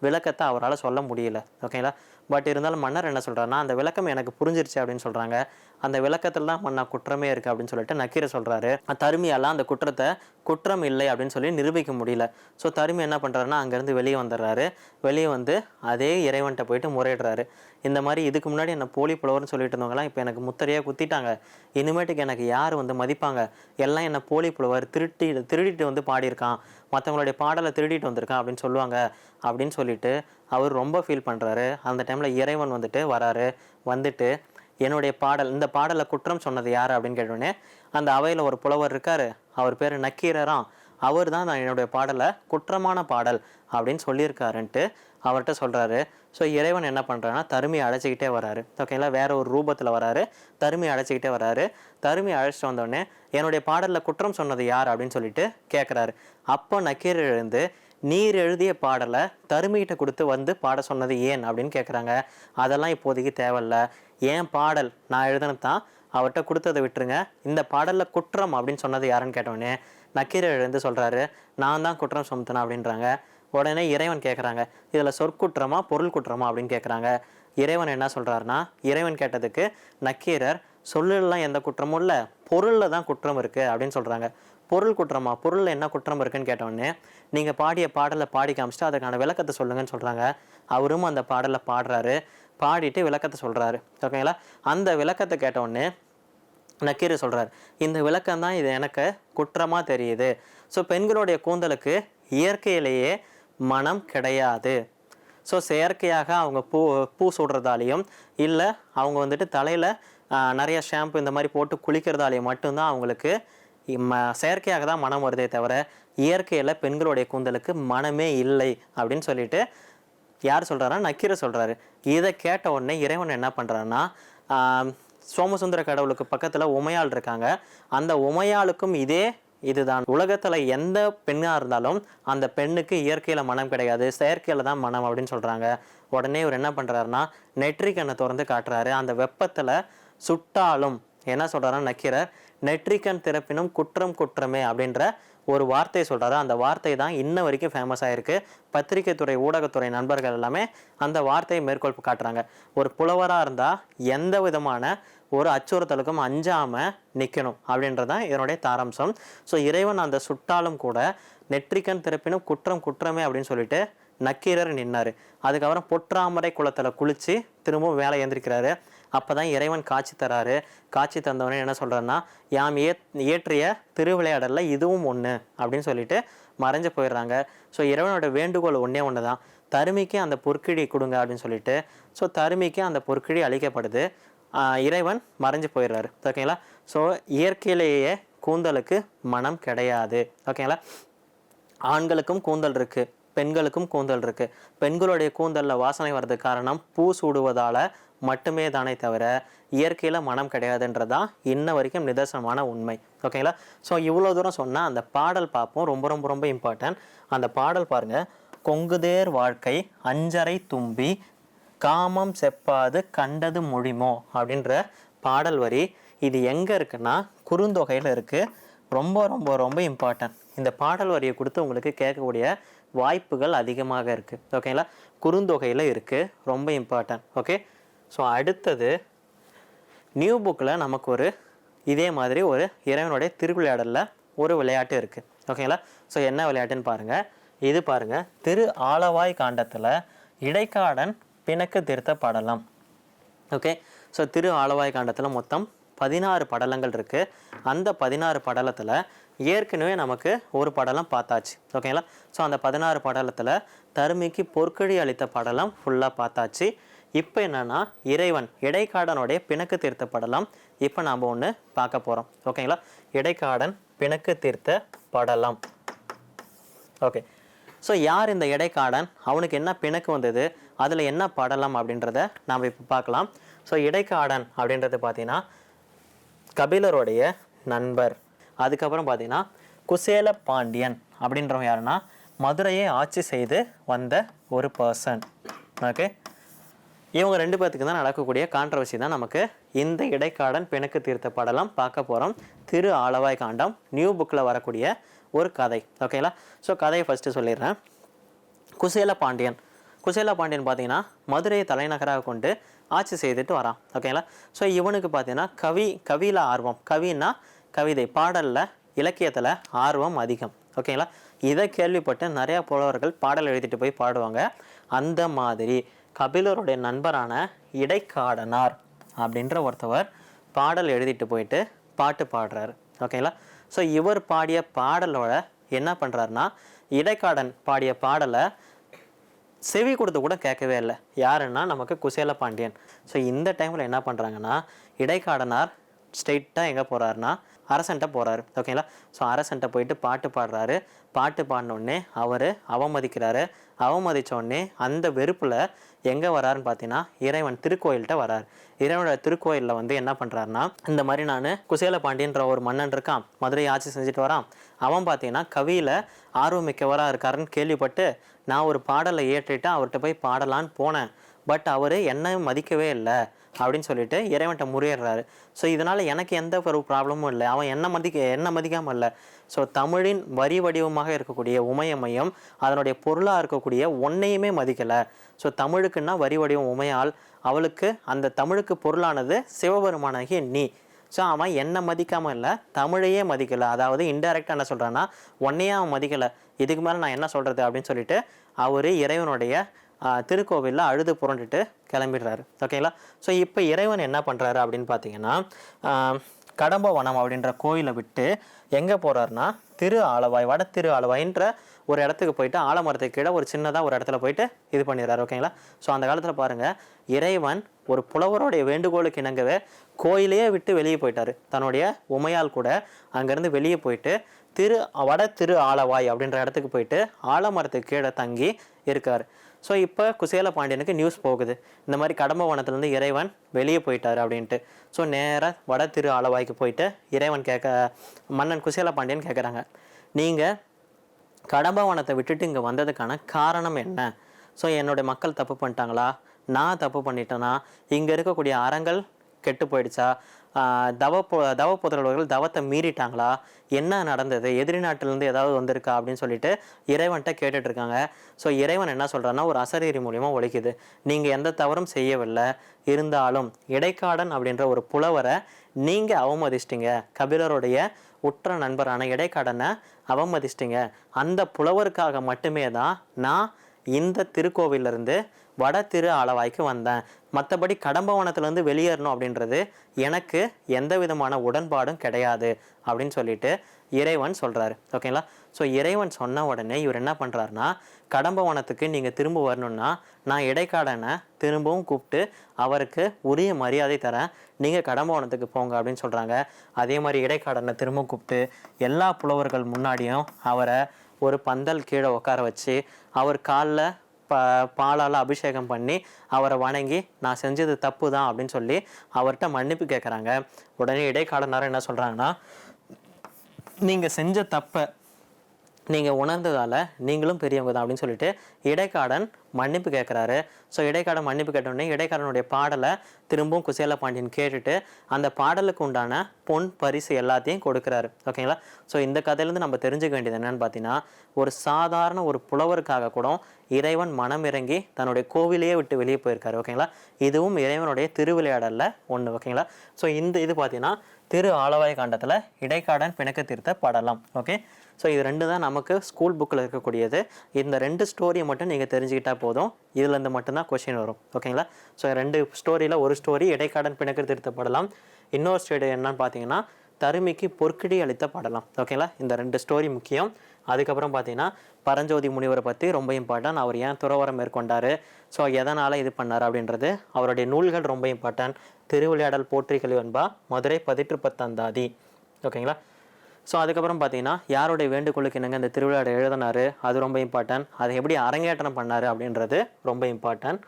விளக்கத்தை அவரால் சொல்ல முடியல. ஓகேங்களா பட் இருந்தாலும் மன்னர் என்ன சொல்கிறாருன்னா அந்த விளக்கம் எனக்கு புரிஞ்சிருச்சு அப்படின்னு சொல்கிறாங்க அந்த விளக்கத்தில் தான் பண்ண குற்றமே இருக்குது அப்படின்னு சொல்லிட்டு நக்கீர சொல்கிறாரு தருமியால் அந்த குற்றத்தை குற்றம் இல்லை அப்படின்னு சொல்லி நிரூபிக்க முடியல. ஸோ தருமி என்ன பண்ணுறாருன்னா அங்கேருந்து வெளியே வந்துடுறாரு. வெளியே வந்து அதே இறைவன்கிட்ட போயிட்டு முறையிடுறாரு. இந்த மாதிரி இதுக்கு முன்னாடி என்ன போலி புலவர்னு சொல்லிட்டு இருந்தவங்களாம் இப்போ எனக்கு முத்திரையாக குத்திட்டாங்க. இனிமேட்டுக்கு எனக்கு யார் வந்து மதிப்பாங்க? எல்லாம் என்ன போலி புலவர் திருட்டி திருடிட்டு வந்து பாடியிருக்கான். மற்றவங்களுடைய பாடலை திருடிட்டு வந்திருக்கான் அப்படின்னு சொல்லுவாங்க. அப்படின்னு சொல்லிட்டு அவர் ரொம்ப ஃபீல் பண்ணுறாரு அந்த டைமில் இறைவன் வந்துட்டு வராரு. வந்துட்டு என்னுடைய பாடல் இந்த பாடலை குற்றம் சொன்னது யார் அப்படின்னு கேட்டோடனே அந்த அவையில் ஒரு புலவர் இருக்கார். அவர் பேர் நக்கீரராம். அவர் தான் நான் என்னுடைய பாடலை குற்றமான பாடல் அப்படின்னு சொல்லியிருக்காருன்ட்டு அவர்கிட்ட சொல்கிறாரு ஸோ இறைவன் என்ன பண்ணுறான்னா தருமையை அழைச்சிக்கிட்டே வராரு. ஓகேங்களா வேற ஒரு ரூபத்தில் வராரு. தருமையை அழைச்சிக்கிட்டே வராரு. தருமையை அழைச்சிட்டு வந்தோடனே என்னுடைய பாடலில் குற்றம் சொன்னது யார் அப்படின்னு சொல்லிட்டு கேட்குறாரு அப்போ நக்கீரர் எழுந்து நீர் எழுதிய பாடலை தருமிகிட்ட கொடுத்து வந்து பாட சொன்னது ஏன் அப்படின்னு கேட்குறாங்க அதெல்லாம் இப்போதைக்கு தேவையில்ல. ஏன் பாடல்? நான் எழுதுனது தான். அவர்கிட்ட கொடுத்ததை விட்டுருங்க. இந்த பாடலில் குற்றம் அப்படின்னு சொன்னது யாருன்னு கேட்டோடனே நக்கீரர் எழுந்து சொல்கிறாரு நான் தான் குற்றம் சுமத்தினேன் அப்படின்றாங்க. உடனே இறைவன் கேட்குறாங்க இதில் சொற்குற்றமா பொருள் குற்றமா அப்படின்னு கேட்குறாங்க இறைவன் என்ன சொல்கிறாருன்னா இறைவன் கேட்டதுக்கு நக்கீரர் சொல்லலாம் எந்த குற்றமும் இல்லை. பொருளில் தான் குற்றம் இருக்குது அப்படின்னு சொல்கிறாங்க பொருள் குற்றமா? பொருளில் என்ன குற்றம் இருக்குன்னு கேட்டோடனே நீங்கள் பாடிய பாடலை பாடி காமிச்சிட்டு அதுக்கான விளக்கத்தை சொல்லுங்கன்னு சொல்கிறாங்க அவரும் அந்த பாடலை பாடுறாரு. பாடிட்டு விளக்கத்தை சொல்கிறாரு ஓகேங்களா? அந்த விளக்கத்தை கேட்டவுடனே நக்கீர் சொல்கிறார் இந்த விளக்கம் தான் இது எனக்கு குற்றமாக தெரியுது. ஸோ பெண்களுடைய கூந்தலுக்கு இயற்கையிலேயே மனம் கிடையாது. ஸோ செயற்கையாக அவங்க பூ பூ சுடுறதாலையும் இல்லை அவங்க வந்துட்டு தலையில் நிறைய ஷாம்பு இந்த மாதிரி போட்டு குளிக்கிறதாலையும் மட்டும்தான் அவங்களுக்கு செயற்கையாக தான் மனம் வருதே தவிர இயற்கையில் பெண்களுடைய கூந்தலுக்கு மனமே இல்லை அப்படின்னு சொல்லிட்டு யார் சொல்கிறாருன்னா நக்கீரை சொல்கிறாரு இதை கேட்ட உடனே இறைவன் என்ன பண்ணுறாருன்னா சோமசுந்தர கடவுளுக்கு பக்கத்தில் உமையாள் இருக்காங்க. அந்த உமையாளுக்கும் இதே இதுதான். உலகத்தில் எந்த பெண்ணாக இருந்தாலும் அந்த பெண்ணுக்கு இயற்கையில் மனம் கிடையாது. செயற்கையில் தான் மனம் அப்படின்னு சொல்கிறாங்க உடனே இவர் என்ன பண்ணுறாருன்னா நெற்றிக்கண்ணை திறந்து காட்டுறாரு. அந்த வெப்பத்தில் சுட்டாலும் என்ன சொல்கிறாருன்னா நக்கீரர் நெற்றிக்கண் திறப்பினும் குற்றம் குற்றமே அப்படின்ற ஒரு வார்த்தை சொல்கிறாரு அந்த வார்த்தை தான் இன்ன வரைக்கும் ஃபேமஸ் ஆகிருக்கு பத்திரிகை துறை ஊடகத்துறை நண்பர்கள் எல்லாமே அந்த வார்த்தையை மேற்கோள் காட்டுறாங்க. ஒரு புலவராக இருந்தால் எந்த விதமான ஒரு அச்சுறுத்தலுக்கும் அஞ்சாமல் நிற்கணும் அப்படின்றது தான் இதனுடைய தாரம்சம் ஸோ இறைவன் அந்த சுட்டாலும் கூட நெற்றிக்கண் திறப்பினும் குற்றம் குற்றமே அப்படின்னு சொல்லிட்டு நக்கீரர் நின்னார். அதுக்கப்புறம் பொற்றாமரை குளத்தில் குளித்து திரும்பவும் வேலை எழுந்திருக்கிறாரு அப்போ தான் இறைவன் காட்சி தராரு. காட்சி தந்தவனே என்ன சொல்கிறேன்னா யாம் ஏ இயற்றிய திருவிளையாடலில் இதுவும் ஒன்று அப்படின்னு சொல்லிட்டு மறைஞ்சு போயிடுறாங்க. ஸோ இறைவனோட வேண்டுகோள் ஒன்றே ஒன்று தான் தருமிக்கு அந்த பொற்கிழி கொடுங்க அப்படின்னு சொல்லிட்டு ஸோ தருமிக்கு அந்த பொற்கிழி அளிக்கப்படுது. இறைவன் மறைஞ்சு போயிடுறாரு. ஓகேங்களா ஸோ இயற்கையிலேயே கூந்தலுக்கு மனம் கிடையாது. ஓகேங்களா ஆண்களுக்கும் கூந்தல் இருக்குது பெண்களுக்கும் கூந்தல் இருக்குது பெண்களுடைய கூந்தலில் வாசனை வர்றதுக்கு காரணம் பூ சூடுவதால் மட்டுமே தானே தவிர இயற்கையில் மனம் கிடையாதுன்றதான் இன்ன வரைக்கும் நிதர்சனமான உண்மை. ஓகேங்களா ஸோ இவ்வளோ தூரம் சொன்னால் அந்த பாடல் பார்ப்போம். ரொம்ப ரொம்ப ரொம்ப இம்பார்ட்டன்ட் அந்த பாடல் பாருங்கள் கொங்குதேர் வாழ்க்கை அஞ்சரை தும்பி காமம் செப்பாது கண்டது மொழிமோ? அப்படின்ற பாடல் வரி. இது எங்கே இருக்குன்னா குறுந்தொகையில் இருக்குது ரொம்ப ரொம்ப ரொம்ப இம்பார்ட்டன்ட் இந்த பாடல் வரியை கொடுத்து உங்களுக்கு கேட்கக்கூடிய வாய்ப்புகள் அதிகமாக இருக்குது ஓகேங்களா குறுந்தொகையில் இருக்குது ரொம்ப இம்பார்ட்டன்ட் ஓகே ஸோ அடுத்தது நியூ புக்கில் நமக்கு ஒரு இதே மாதிரி ஒரு இறைவனுடைய திருவிளையாடலில் ஒரு விளையாட்டு இருக்குது ஓகேங்களா ஸோ என்ன விளையாட்டுன்னு பாருங்கள் இது பாருங்கள் திரு ஆலவாய் காண்டத்தில் இடைக்காடன் பிணக்கு திருத்த படலம். ஓகே ஸோ திரு ஆலவாய் காண்டத்தில் மொத்தம் பதினாறு படலங்கள் இருக்குது அந்த பதினாறு படலத்தில் ஏற்கனவே நமக்கு ஒரு படலம் பார்த்தாச்சு. ஓகேங்களா ஸோ அந்த பதினாறு படலத்தில் தருமிக்கு பொற்கழி அளித்த படலம் ஃபுல்லாக பார்த்தாச்சு. இப்போ என்னென்னா இறைவன் இடைக்காடனுடைய பிணக்கு தீர்த்த படலம் இப்போ நாம் ஒன்று பார்க்க போகிறோம் ஓகேங்களா இடைக்காடன் பிணக்கு தீர்த்த படலம் ஓகே ஸோ யார் இந்த இடைக்காடன்? அவனுக்கு என்ன பிணக்கு வந்தது? அதில் என்ன படலம் அப்படின்றத நாம் இப்போ பார்க்கலாம். ஸோ இடைக்காடன் அப்படின்றது பார்த்தீங்கன்னா கபிலருடைய நண்பர். அதுக்கப்புறம் பார்த்தீங்கன்னா குசேல பாண்டியன் அப்படின்றவன் யாருன்னா மதுரையை ஆட்சி செய்து வந்த ஒரு பர்சன் ஓகே இவங்க ரெண்டு பேர்த்துக்கு தான் நடக்கக்கூடிய கான்ட்ரவர்சி தான் நமக்கு இந்த இடைக்காடன் பிணக்கு தீர்த்த படலம் பார்க்க போகிறோம் திரு ஆளவாய் காண்டம் நியூ புக்கில் வரக்கூடிய ஒரு கதை. ஓகேங்களா ஸோ கதையை ஃபஸ்ட்டு சொல்லிடுறேன். குசேல பாண்டியன். குசேல பாண்டியன் பார்த்தீங்கன்னா மதுரையை தலைநகராக கொண்டு ஆட்சி செய்துட்டு வரான். ஓகேங்களா ஸோ இவனுக்கு பார்த்தீங்கன்னா கவி கவியில் ஆர்வம். கவின்னா கவிதை பாடலில் இலக்கியத்தில் ஆர்வம் அதிகம். ஓகேங்களா இதை கேள்விப்பட்டு நிறையா புலவர்கள் பாடல் எழுதிட்டு போய் பாடுவாங்க. அந்த மாதிரி. கபிலருடைய நண்பரான இடைக்காடனார் அப்படின்ற ஒருத்தவர் பாடல் எழுதிட்டு போயிட்டு பாட்டு பாடுறாரு. ஓகேங்களா ஸோ இவர் பாடிய பாடலோட என்ன பண்ணுறாருன்னா இடைக்காடன் பாடிய பாடலை செவி கொடுத்து கூட கேட்கவே இல்லை. யாருன்னா நமக்கு குசேல பாண்டியன். ஸோ இந்த டைமில் என்ன பண்ணுறாங்கன்னா இடைக்காடனார் ஸ்ட்ரெயிட்டாக எங்கே போகிறாருன்னா அரசன்ட்ட போகிறாரு ஓகேங்களா ஸோ அரசன்ட்ட போயிட்டு பாட்டு பாடுறாரு. பாட்டு பாடினோடனே அவர் அவமதிக்கிறாரு. அவமதிச்ச உடனே அந்த வெறுப்பில் எங்கே வராருன்னு பார்த்தீங்கன்னா இறைவன் திருக்கோயில்கிட்ட வரார். இறைவனோட திருக்கோயிலில் வந்து என்ன பண்ணுறாருன்னா இந்த மாதிரி நான் குசேல பாண்டியன்ற ஒரு மன்னன் இருக்கான் மதுரை ஆட்சி செஞ்சுட்டு வரான். அவன் பார்த்தீங்கன்னா கவியில் ஆர்வமிக்கவராக இருக்காருன்னு கேள்விப்பட்டு நான் ஒரு பாடலை ஏற்றிட்டு அவர்கிட்ட போய் பாடலான்னு போனேன். பட் அவர் என்ன மதிக்கவே இல்லை. அப்படின்னு சொல்லிட்டு இறைவன்ட்ட முறையிடுறாரு. ஸோ இதனால் எனக்கு எந்த ஒரு ப்ராப்ளமும் இல்லை. அவன் என்ன மதிக்க என்ன மதிக்காமல் இல்லை. ஸோ தமிழின் வரி வடிவமாக இருக்கக்கூடிய உமையமையும் அதனுடைய பொருளாக இருக்கக்கூடிய ஒன்னையுமே மதிக்கலை. ஸோ தமிழுக்குன்னா வரி வடிவம் உமையால் அவளுக்கு அந்த தமிழுக்கு பொருளானது சிவபெருமானாகிய நீ. ஸோ அவன் என்னை மதிக்காமல் இல்லை தமிழையே மதிக்கலை. அதாவது இன்டெரக்டாக என்ன சொல்கிறான்னா ஒன்னையே அவன் மதிக்கலை. இதுக்கு மேலே நான் என்ன சொல்கிறது அப்படின்னு சொல்லிட்டு அவர் இறைவனுடைய திருக்கோவிலில் அழுது புரண்டுட்டு கிளம்பிடுறாரு. ஓகேங்களா? ஸோ இப்போ இறைவன் என்ன பண்ணுறாரு அப்படின்னு பார்த்தீங்கன்னா கடம்பவனம் அப்படின்ற கோயிலை விட்டு எங்கே போகிறாருன்னா திரு ஆலவாய் வட திரு ஆலவாயின்ற ஒரு இடத்துக்கு போயிட்டு ஆலமரத்துக்கு கீழே ஒரு சின்னதாக ஒரு இடத்துல போயிட்டு இது பண்ணிடுறாரு. ஓகேங்களா? ஸோ அந்த காலத்தில் பாருங்கள் இறைவன் ஒரு புலவருடைய வேண்டுகோளுக்கு இணங்கவே கோயிலையே விட்டு வெளியே போயிட்டார். தன்னுடைய உமையால் கூட அங்கேருந்து வெளியே போயிட்டு திரு வட திரு ஆலவாய் அப்படின்ற இடத்துக்கு போயிட்டு ஆலமரத்துக்கு கீழே தங்கி இருக்கார். ஸோ இப்போ குசேல பாண்டியனுக்கு நியூஸ் போகுது. இந்த மாதிரி கடம்ப வனத்துலேருந்து இறைவன் வெளியே போயிட்டாரு அப்படின்ட்டு. ஸோ நேராக வட திரு ஆலவாய்க்கு போயிட்டு இறைவன் கேட்க மன்னன் குசேல பாண்டியன் கேட்குறாங்க நீங்கள் கடம்ப வனத்தை விட்டுட்டு இங்கே வந்ததுக்கான காரணம் என்ன? ஸோ என்னுடைய மக்கள் தப்பு பண்ணிட்டாங்களா? நான் தப்பு பண்ணிட்டேன்னா இங்கே இருக்கக்கூடிய அறங்கள் கெட்டு போயிடுச்சா? தவ தவ புதல்வர்கள் தவத்தை மீறிட்டாங்களா? என்ன நடந்தது? எதிரி நாட்டிலேருந்து ஏதாவது வந்திருக்கா? அப்படின்னு சொல்லிட்டு இறைவன்கிட்ட கேட்டுட்டு இருக்காங்க ஸோ இறைவன் என்ன சொல்கிறான்னா ஒரு அசரீரி மூலியமாக ஒழிக்குது. நீங்கள் எந்த தவறும் செய்யவில்லை. இருந்தாலும் இடைக்காடன் அப்படின்ற ஒரு புலவரை நீங்கள் அவமதிச்சிட்டீங்க. கபிலருடைய உற்ற நண்பரான இடைக்காடனை அவமதிச்சிட்டீங்க. அந்த புலவருக்காக மட்டுமே தான் நான் இந்த திருக்கோவிலிருந்து வட திரு ஆலவாய்க்கு வந்தேன். மற்றபடி கடம்பவனத்துலேருந்து வெளியேறணும் அப்படின்றது எனக்கு எந்த விதமான உடன்பாடும் கிடையாது அப்படின்னு சொல்லிட்டு இறைவன் சொல்கிறாரு ஓகேங்களா ஸோ இறைவன் சொன்ன உடனே இவர் என்ன பண்ணுறாருனா கடம்பவனத்துக்கு நீங்கள் திரும்ப வரணும்னா நான் இடைக்காடனை திரும்பவும் கூப்பிட்டு அவருக்கு உரிய மரியாதை தரேன். நீங்கள் கடம்பவனத்துக்கு போங்க அப்படின்னு சொல்கிறாங்க அதே மாதிரி இடைக்காடனை திரும்ப கூப்பிட்டு எல்லா புலவர்கள் முன்னாடியும் அவரை ஒரு பந்தல் கீழே உட்கார வச்சு அவர் காலில் ப பாலால் அபிஷேகம் பண்ணி அவரை வணங்கி நான் செஞ்சது தப்பு தான் அப்படின்னு சொல்லி அவர்கிட்ட மன்னிப்பு கேட்குறாங்க உடனே இடைக்காலனார் என்ன சொல்கிறாங்கன்னா நீங்கள் செஞ்ச தப்பை நீங்கள் உணர்ந்ததால் நீங்களும் பெரியவங்க தான் அப்படின்னு சொல்லிட்டு இடைக்காடன் மன்னிப்பு கேட்குறாரு ஸோ இடைக்காடன் மன்னிப்பு கேட்டோடனே இடைக்காடனுடைய பாடலை திரும்பவும் குசேல பாண்டியன் கேட்டுட்டு அந்த பாடலுக்கு உண்டான பொன் பரிசு எல்லாத்தையும் கொடுக்குறாரு. ஓகேங்களா ஸோ இந்த கதையிலேருந்து நம்ம தெரிஞ்சுக்க வேண்டியது என்னென்னு பார்த்தீங்கன்னா ஒரு சாதாரண ஒரு புலவருக்காக கூட இறைவன் மனம் இறங்கி தன்னுடைய கோவிலையே விட்டு வெளியே போயிருக்காரு. ஓகேங்களா இதுவும் இறைவனுடைய திருவிளையாடலில் ஒன்று ஓகேங்களா ஸோ இந்த இது பார்த்தீங்கன்னா திரு ஆலவாய் காண்டத்தில் இடைக்காடன் பிணக்க தீர்த்த படலம். ஓகே ஸோ இது ரெண்டு தான் நமக்கு ஸ்கூல் புக்கில் இருக்கக்கூடியது. இந்த ரெண்டு ஸ்டோரியை மட்டும் நீங்கள் தெரிஞ்சுக்கிட்டால் போதும். இதுலேருந்து மட்டும்தான் கொஷின் வரும். ஓகேங்களா ஸோ ரெண்டு ஸ்டோரியில் ஒரு ஸ்டோரி இடைக்காடன் பிணக்கு திருத்தப்படலாம். இன்னொரு ஸ்டோரி என்னன்னு பார்த்தீங்கன்னா தருமிக்கு பொற்கிடி அளித்த பாடலாம். ஓகேங்களா இந்த ரெண்டு ஸ்டோரி முக்கியம். அதுக்கப்புறம் பார்த்தீங்கன்னா பரஞ்சோதி முனிவரை பற்றி ரொம்ப இம்பார்ட்டன்ட் அவர் ஏன் துறவரம் மேற்கொண்டார்? ஸோ எதனால் இது பண்ணார் அப்படின்றது அவருடைய நூல்கள் ரொம்ப இம்பார்ட்டன்ட் திருவிளையாடல் போற்றிகள் என்பா மதுரை பதிற்று பத்தந்தாதி ஓகேங்களா ஸோ அதுக்கப்புறம் பார்த்தீங்கன்னா யாருடைய வேண்டுகோளுக்கு என்னங்க இந்த திருவிழாவை எழுதினார்? அது ரொம்ப இம்பார்ட்டன்ட் அதை எப்படி அரங்கேற்றம் பண்ணார் அப்படின்றது ரொம்ப இம்பார்ட்டன்ட்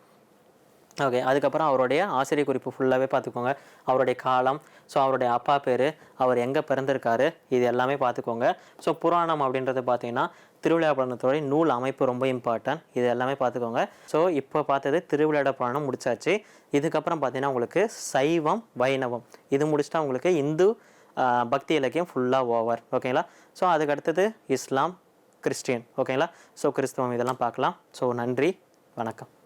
ஓகே அதுக்கப்புறம் அவருடைய ஆசிரியர் குறிப்பு ஃபுல்லாகவே பார்த்துக்கோங்க. அவருடைய காலம் ஸோ அவருடைய அப்பா பேர் அவர் எங்கே பிறந்திருக்காரு இது எல்லாமே பார்த்துக்கோங்க. ஸோ புராணம் அப்படின்றது பார்த்தீங்கன்னா திருவிழா புராணத்தோடைய நூல் அமைப்பு ரொம்ப இம்பார்ட்டன்ட் இது எல்லாமே பார்த்துக்கோங்க. ஸோ இப்போ பார்த்தது திருவிளையாட புராணம் முடிச்சாச்சு. இதுக்கப்புறம் பார்த்தீங்கன்னா உங்களுக்கு சைவம் வைணவம். இது முடிச்சுட்டா உங்களுக்கு இந்து பக்தி இலக்கியம் ஃபுல்லாக ஓவர் ஓகேங்களா ஸோ அதுக்கு அடுத்தது இஸ்லாம் கிறிஸ்டியன் ஓகேங்களா ஸோ கிறிஸ்தவம் இதெல்லாம் பார்க்கலாம். ஸோ நன்றி வணக்கம்.